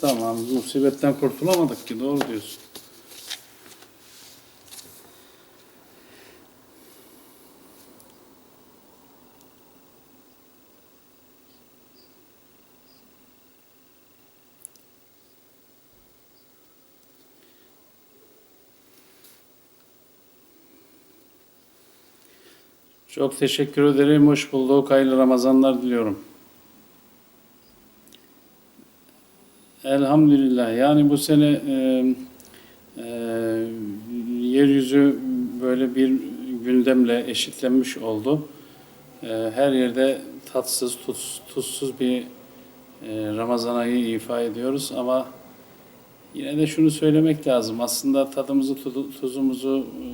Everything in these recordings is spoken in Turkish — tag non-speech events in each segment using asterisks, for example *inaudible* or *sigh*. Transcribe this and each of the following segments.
Tamam, musibetten kurtulamadık ki, doğru diyorsun. Çok teşekkür ederim. Hoş bulduk. Hayırlı Ramazanlar diliyorum. Elhamdülillah. Yani bu sene e, e, yeryüzü böyle bir gündemle eşitlenmiş oldu. E, her yerde tatsız, tuz, tuzsuz bir e, Ramazan ayı ifa ediyoruz ama yine de şunu söylemek lazım. Aslında tadımızı, tuzu- tuzumuzu e,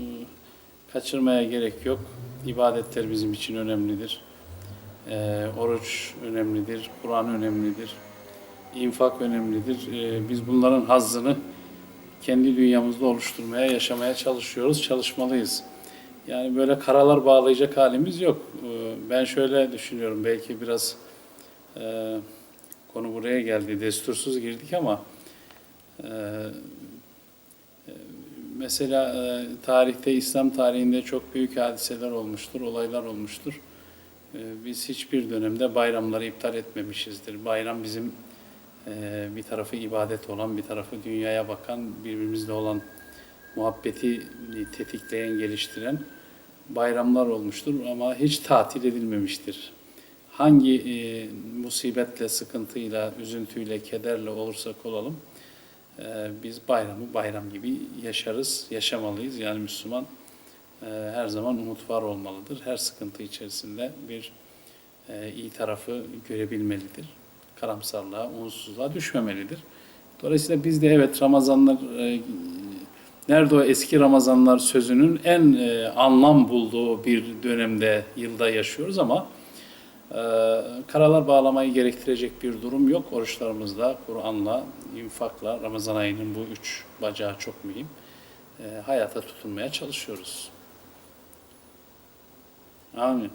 kaçırmaya gerek yok. İbadetler bizim için önemlidir. E, oruç önemlidir, Kur'an önemlidir infak önemlidir. Ee, Biz bunların hazzını kendi dünyamızda oluşturmaya, yaşamaya çalışıyoruz, çalışmalıyız. Yani böyle karalar bağlayacak halimiz yok. Ee, Ben şöyle düşünüyorum, belki biraz e, konu buraya geldi, destursuz girdik ama e, e, mesela tarihte, İslam tarihinde çok büyük hadiseler olmuştur, olaylar olmuştur. Biz hiçbir dönemde bayramları iptal etmemişizdir. Bayram bizim bir tarafı ibadet olan, bir tarafı dünyaya bakan, birbirimizle olan muhabbeti tetikleyen, geliştiren bayramlar olmuştur ama hiç tatil edilmemiştir. Hangi e, musibetle, sıkıntıyla, üzüntüyle, kederle olursak olalım, e, biz bayramı bayram gibi yaşarız, yaşamalıyız. Yani Müslüman e, her zaman umut var olmalıdır. Her sıkıntı içerisinde bir e, iyi tarafı görebilmelidir karamsarlığa, umutsuzluğa düşmemelidir. Dolayısıyla biz de evet Ramazanlar, e, nerede o eski Ramazanlar sözünün en e, anlam bulduğu bir dönemde, yılda yaşıyoruz ama e, karalar bağlamayı gerektirecek bir durum yok. Oruçlarımızda, Kur'an'la, infakla, Ramazan ayının bu üç bacağı çok mühim. E, hayata tutunmaya çalışıyoruz. Amin.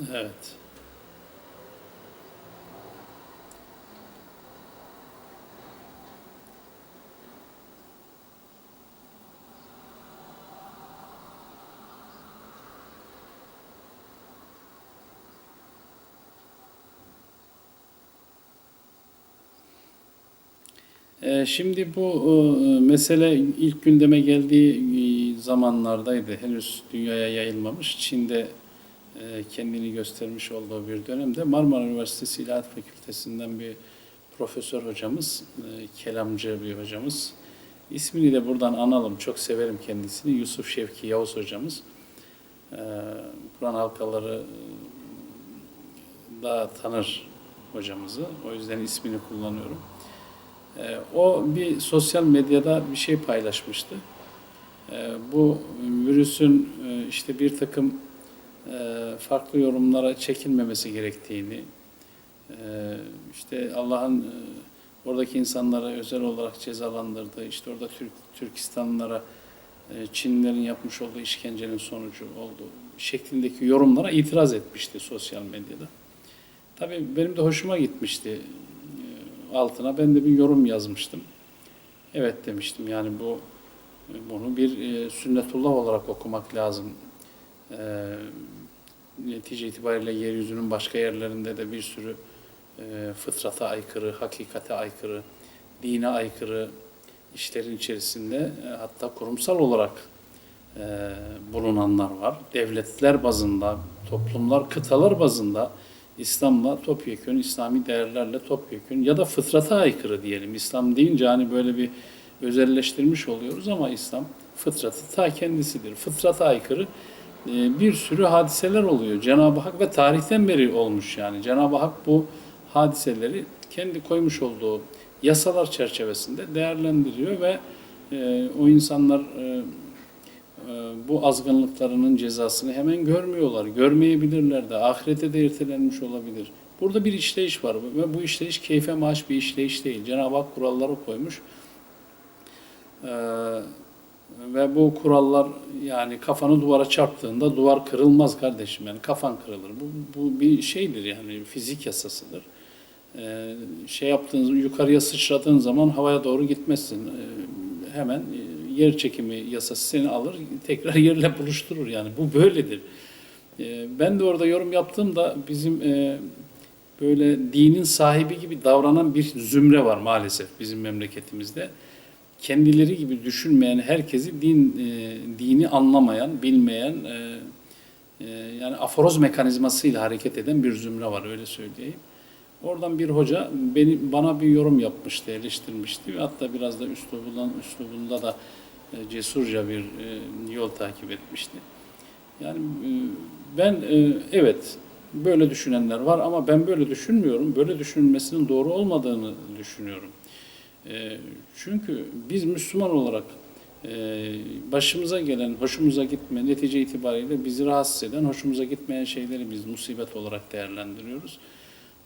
Evet. Ee, Şimdi bu e, mesele ilk gündeme geldiği e, zamanlardaydı. Henüz dünyaya yayılmamış. Çin'de kendini göstermiş olduğu bir dönemde Marmara Üniversitesi İlahiyat Fakültesinden bir profesör hocamız, e, kelamcı bir hocamız. İsmini de buradan analım. Çok severim kendisini. Yusuf Şevki Yavuz hocamız. E, Kur'an halkaları e, daha tanır hocamızı. O yüzden ismini kullanıyorum. E, O bir sosyal medyada bir şey paylaşmıştı. E, Bu virüsün e, işte bir takım e, farklı yorumlara çekilmemesi gerektiğini, e, işte Allah'ın e, oradaki insanlara özel olarak cezalandırdığı, işte orada Türk Türkistanlılara e, Çinlilerin yapmış olduğu işkencenin sonucu olduğu şeklindeki yorumlara itiraz etmişti sosyal medyada. Tabii benim de hoşuma gitmişti e, altına. Ben de bir yorum yazmıştım. Evet demiştim yani bu bunu bir e, sünnetullah olarak okumak lazım. Netice itibariyle yeryüzünün başka yerlerinde de bir sürü e, fıtrata aykırı, hakikate aykırı, dine aykırı işlerin içerisinde e, hatta kurumsal olarak e, bulunanlar var. Devletler bazında, toplumlar, kıtalar bazında İslam'la topyekün, İslami değerlerle topyekün ya da fıtrata aykırı diyelim. İslam deyince hani böyle bir özelleştirmiş oluyoruz ama İslam fıtratı ta kendisidir. Fıtrata aykırı bir sürü hadiseler oluyor. Cenab-ı Hak ve tarihten beri olmuş yani. Cenab-ı Hak bu hadiseleri kendi koymuş olduğu yasalar çerçevesinde değerlendiriyor ve e, o insanlar e, e, bu azgınlıklarının cezasını hemen görmüyorlar. Görmeyebilirler de. Ahirete de ertelenmiş olabilir. Burada bir işleyiş var ve bu işleyiş keyfe maaş bir işleyiş değil. Cenab-ı Hak kuralları koymuş. Ee, ve bu kurallar yani kafanı duvara çarptığında duvar kırılmaz kardeşim. Yani kafan kırılır. Bu, bu bir şeydir yani fizik yasasıdır. Ee, şey yaptığın yukarıya sıçradığın zaman havaya doğru gitmezsin. Ee, hemen e, yer çekimi yasası seni alır tekrar *laughs* yerle buluşturur yani bu böyledir. Ee, ben de orada yorum yaptığımda bizim e, böyle dinin sahibi gibi davranan bir zümre var maalesef bizim memleketimizde. Kendileri gibi düşünmeyen herkesi din e, dini anlamayan, bilmeyen e, e, yani aforoz mekanizmasıyla hareket eden bir zümre var öyle söyleyeyim. Oradan bir hoca beni bana bir yorum yapmıştı, eleştirmişti. Hatta biraz da üslubundan, üslubunda da e, cesurca bir e, yol takip etmişti. Yani e, ben e, evet böyle düşünenler var ama ben böyle düşünmüyorum. Böyle düşünülmesinin doğru olmadığını düşünüyorum. E, Çünkü biz Müslüman olarak e, başımıza gelen, hoşumuza gitmeyen, netice itibariyle bizi rahatsız eden, hoşumuza gitmeyen şeyleri biz musibet olarak değerlendiriyoruz.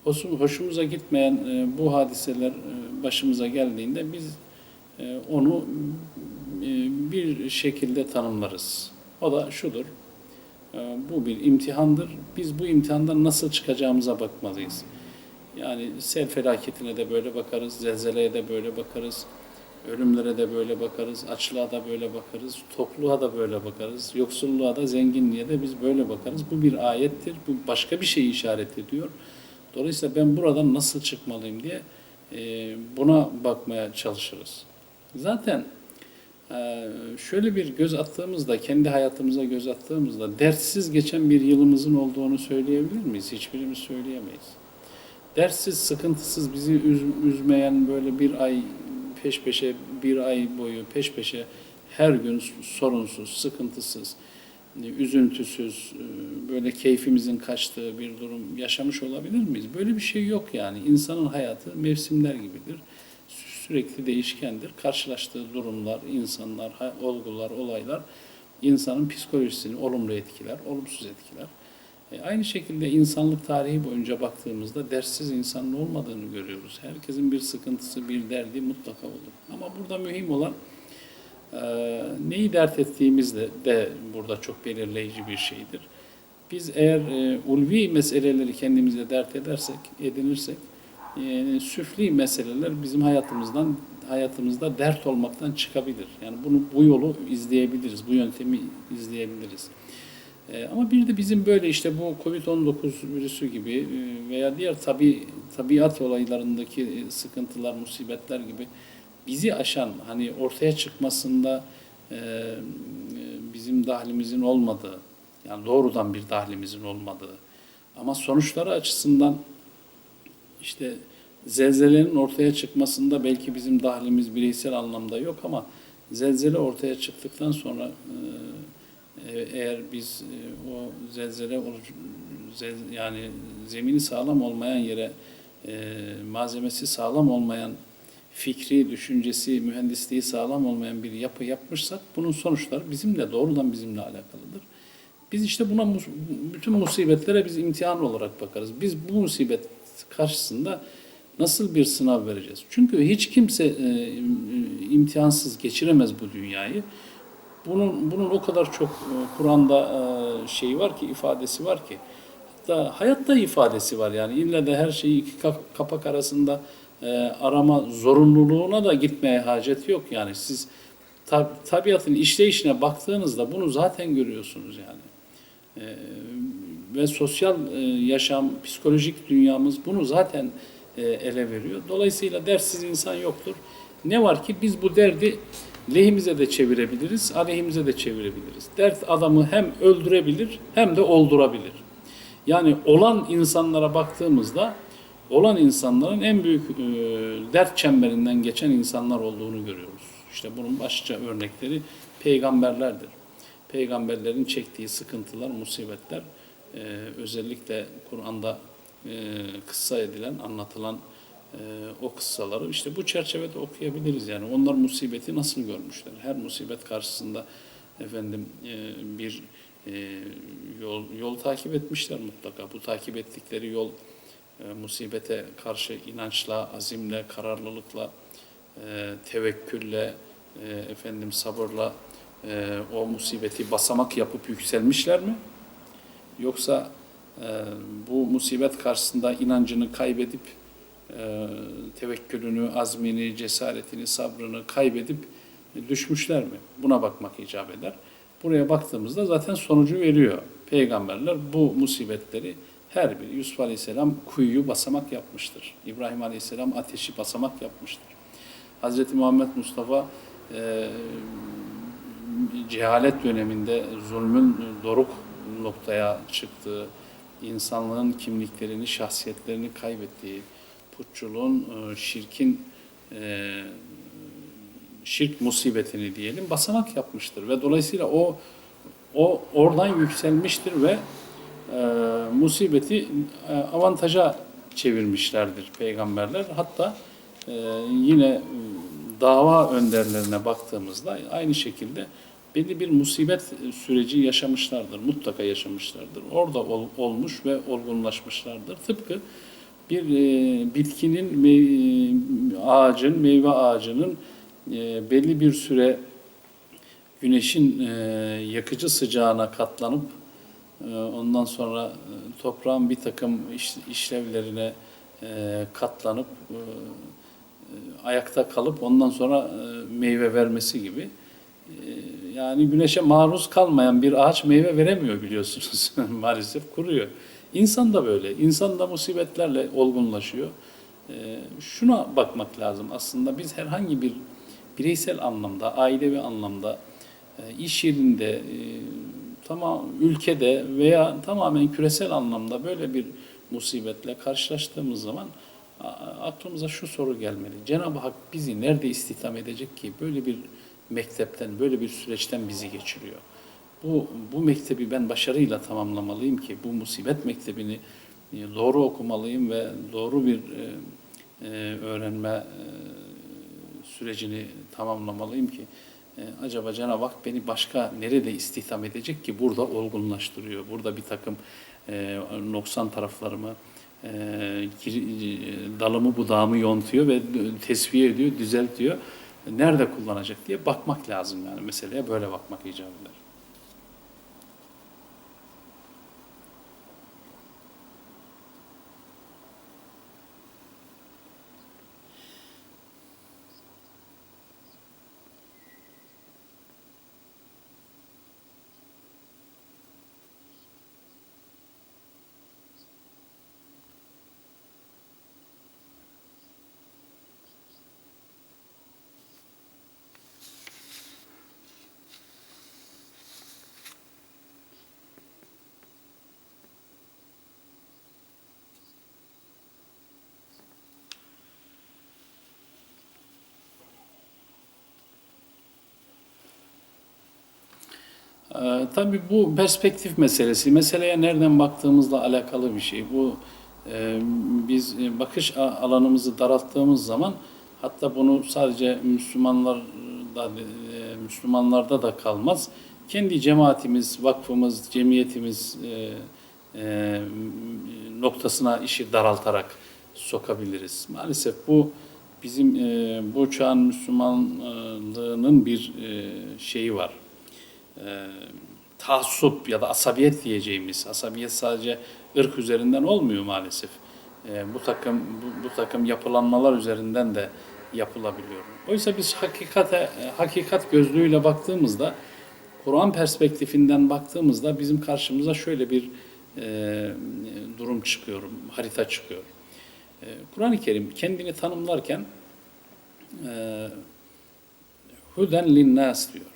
Hoşum- Hoşumuza gitmeyen e, bu hadiseler e, başımıza geldiğinde biz onu bir şekilde tanımlarız. O da şudur, bu bir imtihandır. Biz bu imtihandan nasıl çıkacağımıza bakmalıyız. Yani sel felaketine de böyle bakarız, zelzeleye de böyle bakarız, ölümlere de böyle bakarız, açlığa da böyle bakarız, tokluğa da böyle bakarız, yoksulluğa da, zenginliğe de biz böyle bakarız. Bu bir ayettir, bu başka bir şeyi işaret ediyor. Dolayısıyla ben buradan nasıl çıkmalıyım diye e, buna bakmaya çalışırız. Zaten e, şöyle bir göz attığımızda, kendi hayatımıza göz attığımızda dertsiz geçen bir yılımızın olduğunu söyleyebilir miyiz? Hiçbirimiz söyleyemeyiz. Derssiz, sıkıntısız, bizi üz- üzmeyen böyle bir ay peş peşe, bir ay boyu peş peşe her gün sorunsuz, sıkıntısız, üzüntüsüz, e, böyle keyfimizin kaçtığı bir durum yaşamış olabilir miyiz? Böyle bir şey yok yani. İnsanın hayatı mevsimler gibidir. Sürekli değişkendir. Karşılaştığı durumlar, insanlar, olgular, olaylar insanın psikolojisini olumlu etkiler, olumsuz etkiler. E, aynı şekilde insanlık tarihi boyunca baktığımızda derssiz insanın olmadığını görüyoruz. Herkesin bir sıkıntısı, bir derdi mutlaka olur. Ama burada mühim olan e, neyi dert ettiğimiz de, de burada çok belirleyici bir şeydir. Biz eğer e, ulvi meseleleri kendimize dert edersek, edinirsek, e, süfli meseleler bizim hayatımızdan hayatımızda dert olmaktan çıkabilir. Yani bunu bu yolu izleyebiliriz, bu yöntemi izleyebiliriz. E, ama bir de bizim böyle işte bu Covid-19 virüsü gibi e, veya diğer tabi tabiat olaylarındaki e, sıkıntılar, musibetler gibi bizi aşan, hani ortaya çıkmasında e, bizim dahlimizin olmadığı, yani doğrudan bir dahlimizin olmadığı. Ama sonuçları açısından işte zelzelenin ortaya çıkmasında belki bizim dahlimiz bireysel anlamda yok ama zelzele ortaya çıktıktan sonra eğer biz e, o zelzele yani zemini sağlam olmayan yere e, malzemesi sağlam olmayan fikri, düşüncesi, mühendisliği sağlam olmayan bir yapı yapmışsak bunun sonuçları bizimle doğrudan bizimle alakalıdır. Biz işte buna bütün musibetlere biz imtihan olarak bakarız. Biz bu musibet karşısında nasıl bir sınav vereceğiz? Çünkü hiç kimse e, imtihansız geçiremez bu dünyayı. Bunun bunun o kadar çok e, Kur'an'da şeyi var ki ifadesi var ki hatta hayatta ifadesi var yani illa da her şeyi iki ka- kapak arasında e, arama zorunluluğuna da gitmeye hacet yok yani siz tab- tabiatın işleyişine baktığınızda bunu zaten görüyorsunuz yani. Ve sosyal yaşam, psikolojik dünyamız bunu zaten ele veriyor. Dolayısıyla dersiz insan yoktur. Ne var ki biz bu derdi lehimize de çevirebiliriz, aleyhimize de çevirebiliriz. Dert adamı hem öldürebilir hem de oldurabilir. Yani olan insanlara baktığımızda olan insanların en büyük e, dert çemberinden geçen insanlar olduğunu görüyoruz. İşte bunun başlıca örnekleri peygamberlerdir. Peygamberlerin çektiği sıkıntılar, musibetler e, özellikle Kur'an'da e, kıssa edilen, anlatılan e, o kıssaları işte bu çerçevede okuyabiliriz yani. Onlar musibeti nasıl görmüşler? Her musibet karşısında efendim e, bir e, yol yol takip etmişler mutlaka. Bu takip ettikleri yol e, musibete karşı inançla, azimle, kararlılıkla, e, tevekkülle, e, efendim sabırla e, o musibeti basamak yapıp yükselmişler mi? Yoksa e, bu musibet karşısında inancını kaybedip e, tevekkülünü, azmini, cesaretini, sabrını kaybedip düşmüşler mi? Buna bakmak icap eder. Buraya baktığımızda zaten sonucu veriyor. Peygamberler bu musibetleri her biri Yusuf Aleyhisselam kuyuyu basamak yapmıştır. İbrahim Aleyhisselam ateşi basamak yapmıştır. Hazreti Muhammed Mustafa e, cehalet döneminde zulmün doruk noktaya çıktığı, insanlığın kimliklerini, şahsiyetlerini kaybettiği, putçuluğun, e, şirkin e, şirk musibetini diyelim basamak yapmıştır ve dolayısıyla o o oradan yükselmiştir ve e, musibeti e, avantaja çevirmişlerdir peygamberler. Hatta e, yine dava önderlerine baktığımızda aynı şekilde belli bir musibet süreci yaşamışlardır. Mutlaka yaşamışlardır. Orada ol- olmuş ve olgunlaşmışlardır. Tıpkı bir e, bitkinin, mey- ağacın, meyve ağacının e, belli bir süre güneşin e, yakıcı sıcağına katlanıp e, ondan sonra e, toprağın bir takım iş- işlevlerine e, katlanıp e, e, ayakta kalıp ondan sonra e, meyve vermesi gibi. E, Yani güneşe maruz kalmayan bir ağaç meyve veremiyor biliyorsunuz. *laughs* Maalesef kuruyor. İnsan da böyle. İnsan da musibetlerle olgunlaşıyor. E, Şuna bakmak lazım. Aslında biz herhangi bir bireysel anlamda, ailevi anlamda, e, iş yerinde, e, tamam ülkede veya tamamen küresel anlamda böyle bir musibetle karşılaştığımız zaman aklımıza şu soru gelmeli. Cenab-ı Hak bizi nerede istihdam edecek ki böyle bir mektepten, böyle bir süreçten bizi geçiriyor. Bu, bu mektebi ben başarıyla tamamlamalıyım ki bu musibet mektebini e, doğru okumalıyım ve doğru bir e, e, öğrenme sürecini tamamlamalıyım ki acaba Cenab-ı Hak beni başka nerede istihdam edecek ki burada olgunlaştırıyor. Burada bir takım noksan taraflarımı dalımı budağımı yontuyor ve tesviye ediyor, düzeltiyor. Nerede kullanacak diye bakmak lazım yani meseleye böyle bakmak icap eder. Ee, tabii bu perspektif meselesi. Meseleye nereden baktığımızla alakalı bir şey. Bu e, biz e, bakış alanımızı daralttığımız zaman hatta bunu sadece Müslümanlarda e, Müslümanlarda da kalmaz. Kendi cemaatimiz, vakfımız, cemiyetimiz e, e, noktasına işi daraltarak sokabiliriz. Maalesef bu bizim e, bu çağın Müslümanlığının bir e, şeyi var e, taassup ya da asabiyet diyeceğimiz, asabiyet sadece ırk üzerinden olmuyor maalesef. E, bu takım bu, bu takım yapılanmalar üzerinden de yapılabiliyor. Oysa biz hakikate e, hakikat gözlüğüyle baktığımızda Kur'an perspektifinden baktığımızda bizim karşımıza şöyle bir e, durum çıkıyor, harita çıkıyor. E, Kur'an-ı Kerim kendini tanımlarken e, huden linnas diyor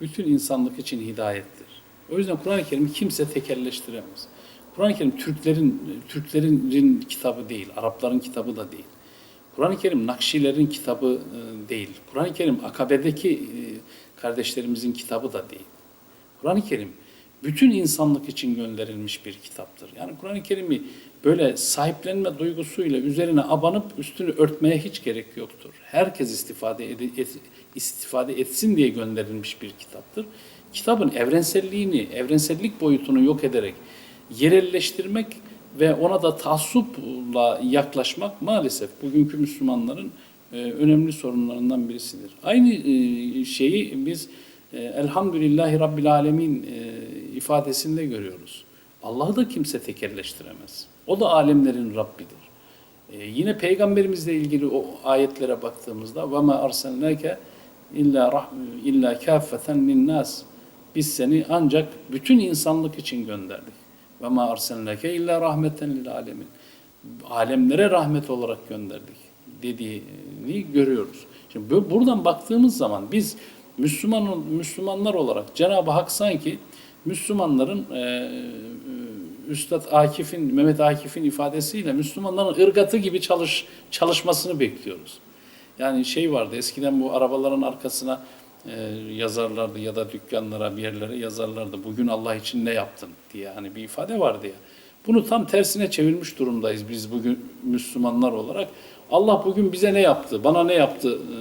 bütün insanlık için hidayettir. O yüzden Kur'an-ı Kerim'i kimse tekelleştiremez. Kur'an-ı Kerim Türklerin Türklerin kitabı değil, Arapların kitabı da değil. Kur'an-ı Kerim Nakşilerin kitabı e, değil. Kur'an-ı Kerim Akabe'deki e, kardeşlerimizin kitabı da değil. Kur'an-ı Kerim bütün insanlık için gönderilmiş bir kitaptır. Yani Kur'an-ı Kerim'i böyle sahiplenme duygusuyla üzerine abanıp üstünü örtmeye hiç gerek yoktur. Herkes istifade ed- et- istifade etsin diye gönderilmiş bir kitaptır. Kitabın evrenselliğini, evrensellik boyutunu yok ederek yerelleştirmek ve ona da taassupla yaklaşmak maalesef bugünkü Müslümanların e, önemli sorunlarından birisidir. Aynı e, şeyi biz Elhamdülillahi Rabbil Alemin e, ifadesinde görüyoruz. Allah'ı da kimse tekerleştiremez. O da alemlerin Rabbidir. E, yine peygamberimizle ilgili o ayetlere baktığımızda ve ma illa rahm- illa kaffeten linnas. Biz seni ancak bütün insanlık için gönderdik. Ve ma illa rahmeten alemin. Alemlere rahmet olarak gönderdik dediğini görüyoruz. Şimdi bu- buradan baktığımız zaman biz Müslüman Müslümanlar olarak Cenab-ı Hak sanki Müslümanların e, Üstad Akif'in Mehmet Akif'in ifadesiyle Müslümanların ırgatı gibi çalış çalışmasını bekliyoruz. Yani şey vardı eskiden bu arabaların arkasına e, yazarlardı ya da dükkanlara bir yerlere yazarlardı. Bugün Allah için ne yaptın diye hani bir ifade vardı ya. Bunu tam tersine çevirmiş durumdayız biz bugün Müslümanlar olarak. Allah bugün bize ne yaptı, bana ne yaptı, e,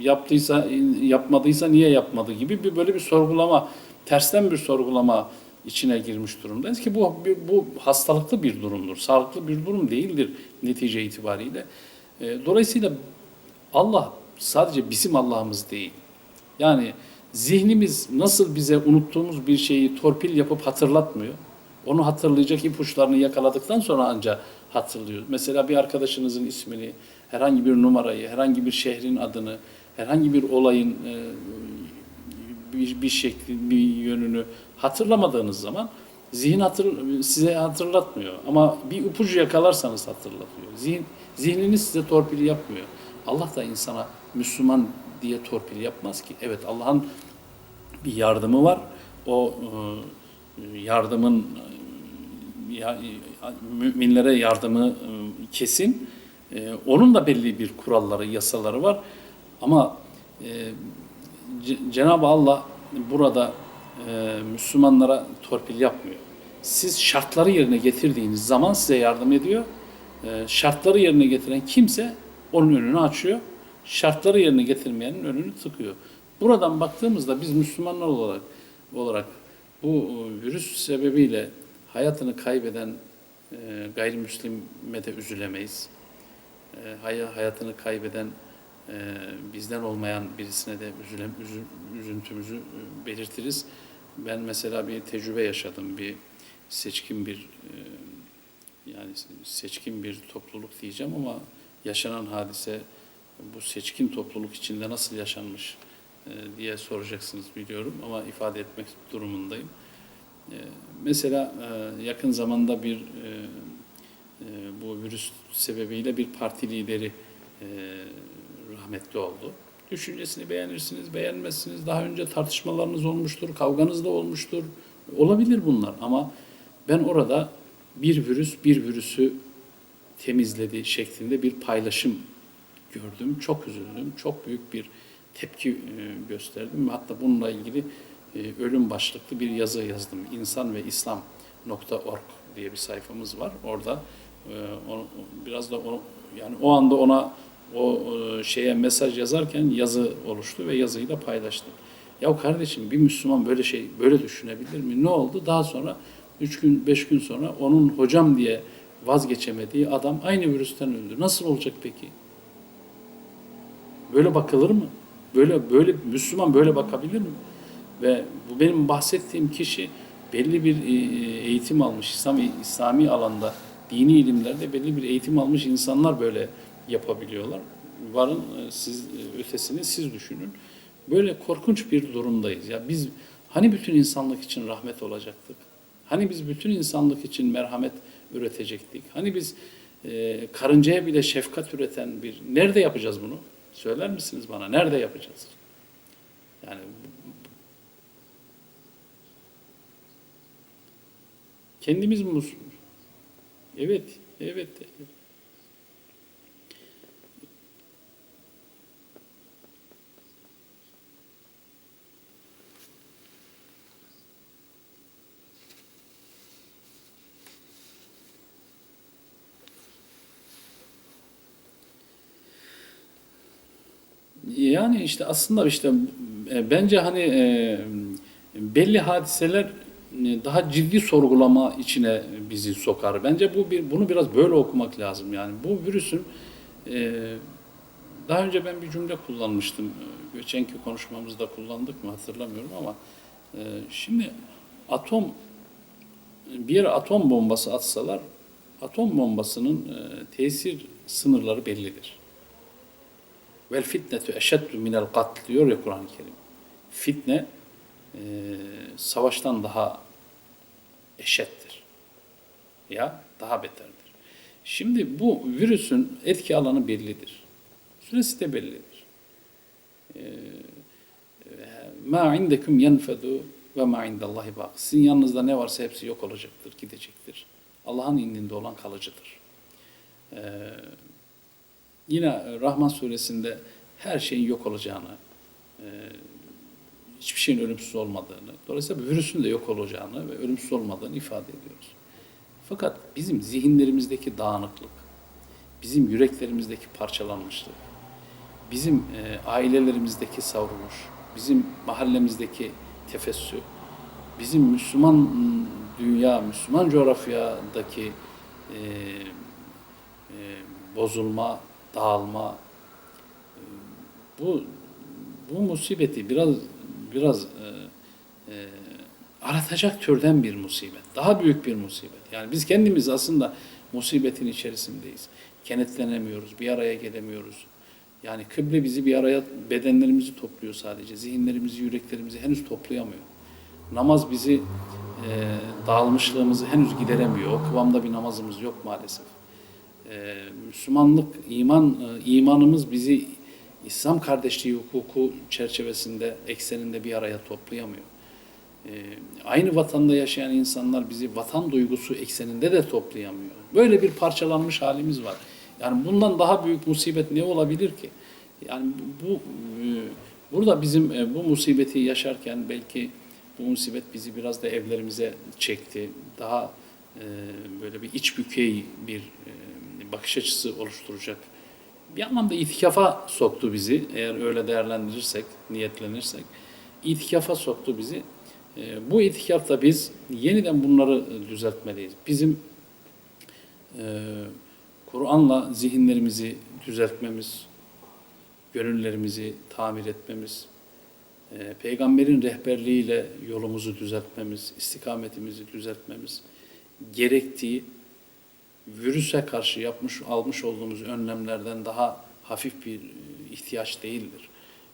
yaptıysa, yapmadıysa niye yapmadı gibi bir böyle bir sorgulama, tersten bir sorgulama içine girmiş durumdayız ki bu bu hastalıklı bir durumdur, sağlıklı bir durum değildir netice itibariyle. E, Dolayısıyla Allah sadece bizim Allah'ımız değil. Yani zihnimiz nasıl bize unuttuğumuz bir şeyi torpil yapıp hatırlatmıyor. Onu hatırlayacak ipuçlarını yakaladıktan sonra ancak hatırlıyor. Mesela bir arkadaşınızın ismini, herhangi bir numarayı, herhangi bir şehrin adını, herhangi bir olayın e, bir, bir şekli, bir yönünü hatırlamadığınız zaman zihin hatır, size hatırlatmıyor. Ama bir ipucu yakalarsanız hatırlatıyor. Zihin, zihniniz size torpil yapmıyor. Allah da insana Müslüman diye torpil yapmaz ki. Evet Allah'ın bir yardımı var. O e, yardımın ya- müminlere yardımı e, kesin. Onun da belli bir kuralları, yasaları var. Ama e, Cenab-ı Allah burada e, Müslümanlara torpil yapmıyor. Siz şartları yerine getirdiğiniz zaman size yardım ediyor. E, şartları yerine getiren kimse onun önünü açıyor. Şartları yerine getirmeyenin önünü tıkıyor. Buradan baktığımızda biz Müslümanlar olarak olarak bu e, virüs sebebiyle hayatını kaybeden e, gayrimüslime de üzülemeyiz. E, hay- hayatını kaybeden bizden olmayan birisine de üzülem, üzü- üzüntümüzü e, belirtiriz. Ben mesela bir tecrübe yaşadım, bir seçkin bir e, yani seçkin bir topluluk diyeceğim ama yaşanan hadise bu seçkin topluluk içinde nasıl yaşanmış e, diye soracaksınız biliyorum ama ifade etmek durumundayım. E, Mesela e, yakın zamanda bir e, e, bu virüs sebebiyle bir parti lideri rahmetli oldu. Düşüncesini beğenirsiniz, beğenmezsiniz. Daha önce tartışmalarınız olmuştur, kavganız da olmuştur. Olabilir bunlar ama ben orada bir virüs bir virüsü temizledi şeklinde bir paylaşım gördüm. Çok üzüldüm. Çok büyük bir tepki e, gösterdim. Hatta bununla ilgili e, ölüm başlıklı bir yazı yazdım. İnsan ve İslam.org diye bir sayfamız var. Orada e, biraz da onu, yani o anda ona o e, şeye mesaj yazarken yazı oluştu ve yazıyı da paylaştım. Ya kardeşim bir Müslüman böyle şey böyle düşünebilir mi? Ne oldu? Daha sonra üç gün beş gün sonra onun hocam diye vazgeçemediği adam aynı virüsten öldü. Nasıl olacak peki? Böyle bakılır mı? Böyle böyle Müslüman böyle bakabilir mi? Ve bu benim bahsettiğim kişi belli bir e, eğitim almış İslami, İslami alanda dini ilimlerde belli bir eğitim almış insanlar böyle yapabiliyorlar. Varın e, siz e, ötesini siz düşünün. Böyle korkunç bir durumdayız. Ya biz hani bütün insanlık için rahmet olacaktık? Hani biz bütün insanlık için merhamet üretecektik? Hani biz e, karıncaya bile şefkat üreten bir... Nerede yapacağız bunu? Söyler misiniz bana? Nerede yapacağız? Yani kendimiz mi? Evet, evet. evet. Yani işte aslında işte e, bence hani e, belli hadiseler e, daha ciddi sorgulama içine bizi sokar. Bence bu bir bunu biraz böyle okumak lazım. Yani bu virüsün daha önce ben bir cümle kullanmıştım. Geçenki konuşmamızda kullandık mı hatırlamıyorum ama şimdi atom bir yere atom bombası atsalar atom bombasının e, tesir sınırları bellidir. Vel fitnetu eşeddu minel katl diyor ya Kur'an-ı Kerim. Fitne e, savaştan daha eşittir. Ya daha beterdir. Şimdi bu virüsün etki alanı bellidir. Süresi de bellidir. E, Ma indekum yenfedu ve ma indallahi bak. Sizin yanınızda ne varsa hepsi yok olacaktır, gidecektir. Allah'ın indinde olan kalıcıdır. Ee, yine Rahman suresinde her şeyin yok olacağını, e, hiçbir şeyin ölümsüz olmadığını, dolayısıyla virüsün de yok olacağını ve ölümsüz olmadığını ifade ediyoruz. Fakat bizim zihinlerimizdeki dağınıklık, bizim yüreklerimizdeki parçalanmışlık, bizim e, ailelerimizdeki savruluş, bizim mahallemizdeki tefessü, bizim Müslüman dünya, Müslüman coğrafyadaki e, e, bozulma, dağılma, e, bu bu musibeti biraz biraz e, e, aratacak türden bir musibet. Daha büyük bir musibet. Yani biz kendimiz aslında musibetin içerisindeyiz. Kenetlenemiyoruz, bir araya gelemiyoruz. Yani kıble bizi bir araya, bedenlerimizi topluyor sadece. Zihinlerimizi, yüreklerimizi henüz toplayamıyor. Namaz bizi e, dağılmışlığımızı henüz gideremiyor. O kıvamda bir namazımız yok maalesef. E, Müslümanlık, iman, e, imanımız bizi İslam kardeşliği hukuku çerçevesinde, ekseninde bir araya toplayamıyor. E, aynı vatanda yaşayan insanlar bizi vatan duygusu ekseninde de toplayamıyor. Böyle bir parçalanmış halimiz var. Yani bundan daha büyük musibet ne olabilir ki? Yani bu e, burada bizim e, bu musibeti yaşarken belki bu musibet bizi biraz da evlerimize çekti. Daha böyle bir iç bükey bir bakış açısı oluşturacak. Bir anlamda itikafa soktu bizi. Eğer öyle değerlendirirsek, niyetlenirsek. itikafa soktu bizi. Bu itikafta biz yeniden bunları düzeltmeliyiz. Bizim Kur'an'la zihinlerimizi düzeltmemiz, gönüllerimizi tamir etmemiz, e, peygamberin rehberliğiyle yolumuzu düzeltmemiz, istikametimizi düzeltmemiz gerektiği virüse karşı yapmış almış olduğumuz önlemlerden daha hafif bir e, ihtiyaç değildir.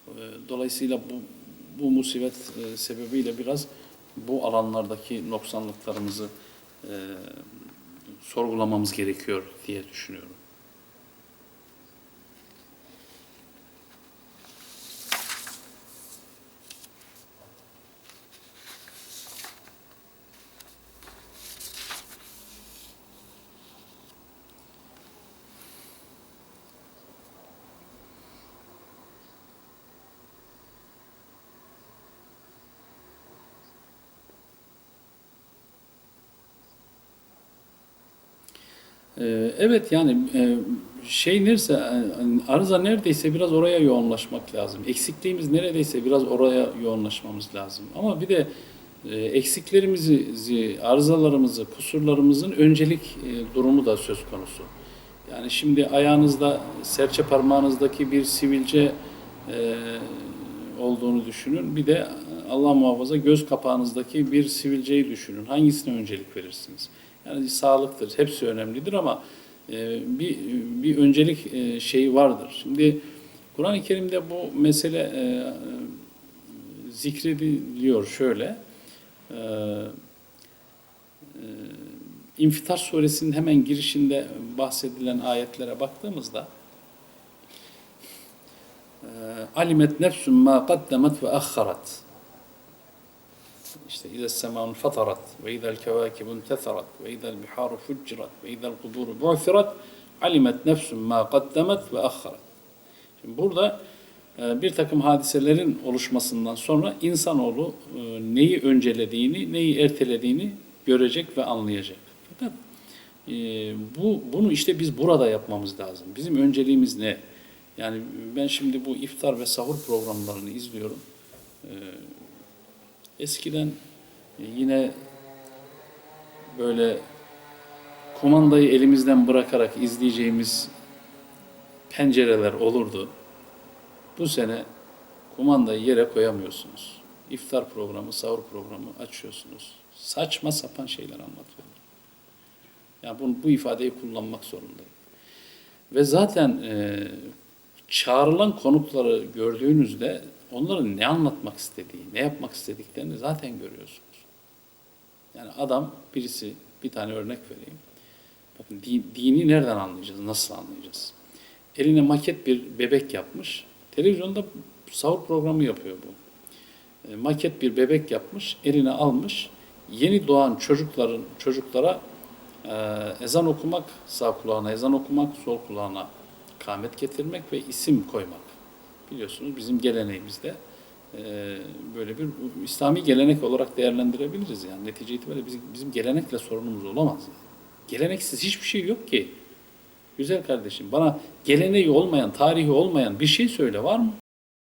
E, dolayısıyla bu bu musibet e, sebebiyle biraz bu alanlardaki noksanlıklarımızı sorgulamamız gerekiyor diye düşünüyorum. Evet yani e, şey nerese e, arıza neredeyse biraz oraya yoğunlaşmak lazım. Eksikliğimiz neredeyse biraz oraya yoğunlaşmamız lazım. Ama bir de e, eksiklerimizi, arızalarımızı, kusurlarımızın öncelik durumu da söz konusu. Yani şimdi ayağınızda, serçe parmağınızdaki bir sivilce olduğunu düşünün. Bir de Allah muhafaza göz kapağınızdaki bir sivilceyi düşünün. Hangisine öncelik verirsiniz? Yani sağlıktır, hepsi önemlidir ama e, bir bir öncelik e, şeyi vardır. Şimdi Kur'an-ı Kerim'de bu mesele e, zikrediliyor şöyle. E, e, İnfitar suresinin hemen girişinde bahsedilen ayetlere baktığımızda e, alimet nefsum ma kaddemet ve ahharat işte izel kevâkibun tetherat ve izel biharu fuccirat ve izel kuduru bu'thirat alimet nefsun ma kaddemet ve akharat. Şimdi burada e, bir takım hadiselerin oluşmasından sonra insanoğlu e, neyi öncelediğini, neyi ertelediğini görecek ve anlayacak. Fakat e, bu bunu işte biz burada yapmamız lazım. Bizim önceliğimiz ne? Yani ben şimdi bu iftar ve sahur programlarını izliyorum. Eskiden yine böyle kumandayı elimizden bırakarak izleyeceğimiz pencereler olurdu. Bu sene kumandayı yere koyamıyorsunuz. İftar programı, sahur programı açıyorsunuz. Saçma sapan şeyler anlatıyorlar. Yani bu, bu ifadeyi kullanmak zorundayım. Ve zaten e, çağrılan konukları gördüğünüzde onların ne anlatmak istediği, ne yapmak istediklerini zaten görüyorsunuz. Yani adam birisi, bir tane örnek vereyim. Bakın din- dini nereden anlayacağız, nasıl anlayacağız? Eline maket bir bebek yapmış. Televizyonda sahur programı yapıyor bu. E, maket bir bebek yapmış, eline almış. Yeni doğan çocukların çocuklara e, ezan okumak, sağ kulağına ezan okumak, sol kulağına kamet getirmek ve isim koymak. Biliyorsunuz bizim geleneğimizde e, böyle bir İslami gelenek olarak değerlendirebiliriz yani netice itibariyle bizim, bizim gelenekle sorunumuz olamaz. Geleneksiz hiçbir şey yok ki. Güzel kardeşim bana geleneği olmayan, tarihi olmayan bir şey söyle var mı?